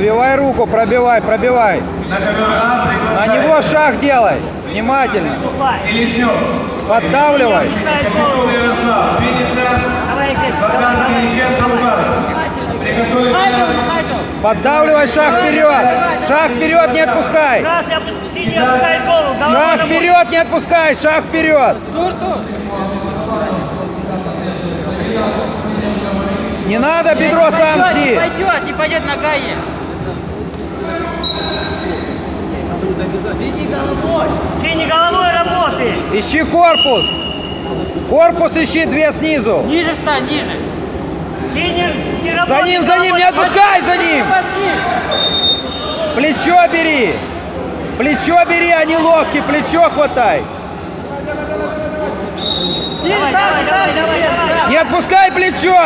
Пробивай руку, пробивай, пробивай. На него шаг делай. Внимательно. Поддавливай. Поддавливай шаг вперед. Шаг вперед, не отпускай. Шаг вперед, не отпускай. Шаг вперед. Не надо, бедро сам жди. Не пойдет, не пойдет нога ей. Бок. Синей головой работаешь. Ищи корпус. Корпус ищи две снизу. Ниже встань, ниже. Синий не За работаешь. ним, за ним, не отпускай за ним. Плечо бери. Плечо бери, а не локти. Плечо хватай. Давай, так, давай, давай, давай, давай. Не отпускай плечо.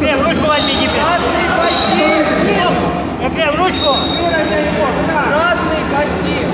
Ефрем, ручку возьми теперь. Красный пассив. Ефрем, ручку. Красный пассив.